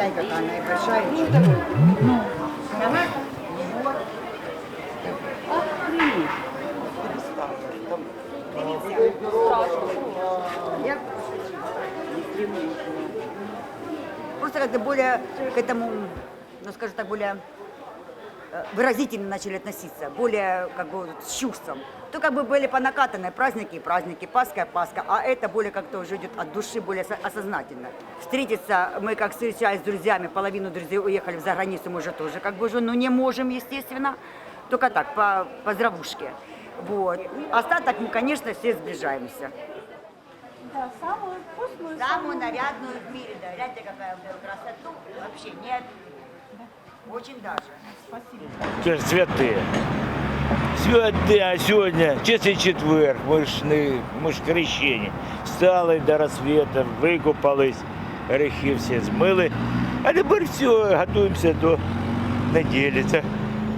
Глянь, какая она и большая. Ну, Я Просто как-то более к этому, ну скажем так, более выразительно начали относиться, более как бы с чувством. То как бы были по накатанной праздники и праздники, Пасха и Пасха, а это более как-то уже идет от души, более со- осознательно. Встретиться, мы как встречались с друзьями, половину друзей уехали в заграницу, мы уже тоже как бы уже, ну не можем, естественно, только так, по, по здравушке. Вот. Остаток мы, конечно, все сближаемся. да, самую вкусную, Самую нарядную в мире, да. Гляньте, какая у красоту. Вообще нет. Очень даже. спасибо. Це ж святе. Святе, а сьогодні чистий четвер, ми ж не ми ж хрещені. Встали до розсвіту, викупались, грехи всі змили. А тепер все, готуємося до неділі. Це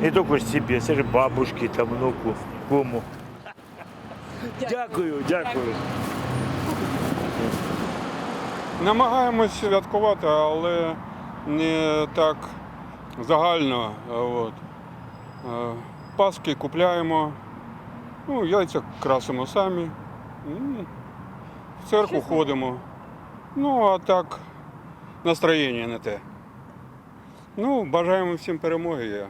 не тільки ж собі, це ж бабушки та внуку, кому. Дякую, дякую. Намагаємось святкувати, але не так загально. От. Е, Паски купляємо, ну, яйця красимо самі, в церкву ходимо. Ну, а так, настроєння не те. Ну, бажаємо всім перемоги. Е,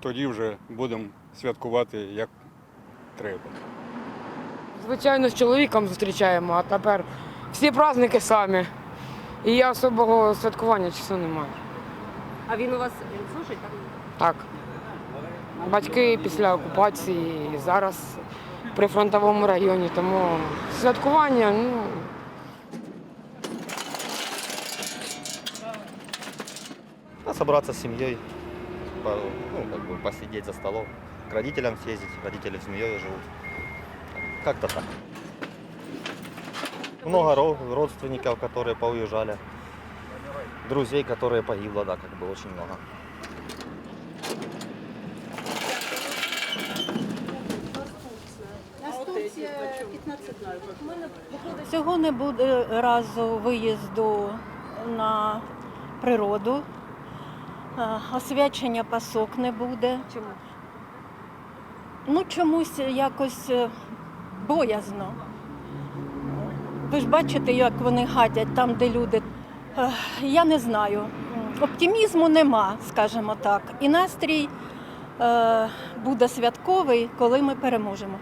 Тоді вже будемо святкувати як треба. Звичайно, з чоловіком зустрічаємо, а тепер всі праздники самі. І я особого святкування часу не маю. А він у вас він служить, так? Так. Батьки після окупації і зараз при фронтовому районі, тому святкування, ну. А собраться с семьей, по- ну, как бы посидеть за столом, к родителям съездить, родители с семьей живут. Как-то так. Много ро- родственников, которые поуезжали. Друзей, которые погибло, да, как бы очень много. Цього не буде разу виїзду на природу. Освячення пасок не буде. Чому? Ну, чомусь якось е, боязно. Ви ж бачите, як вони гатять там, де люди. Я не знаю. Оптимізму нема, скажімо так. І настрій е, буде святковий, коли ми переможемо.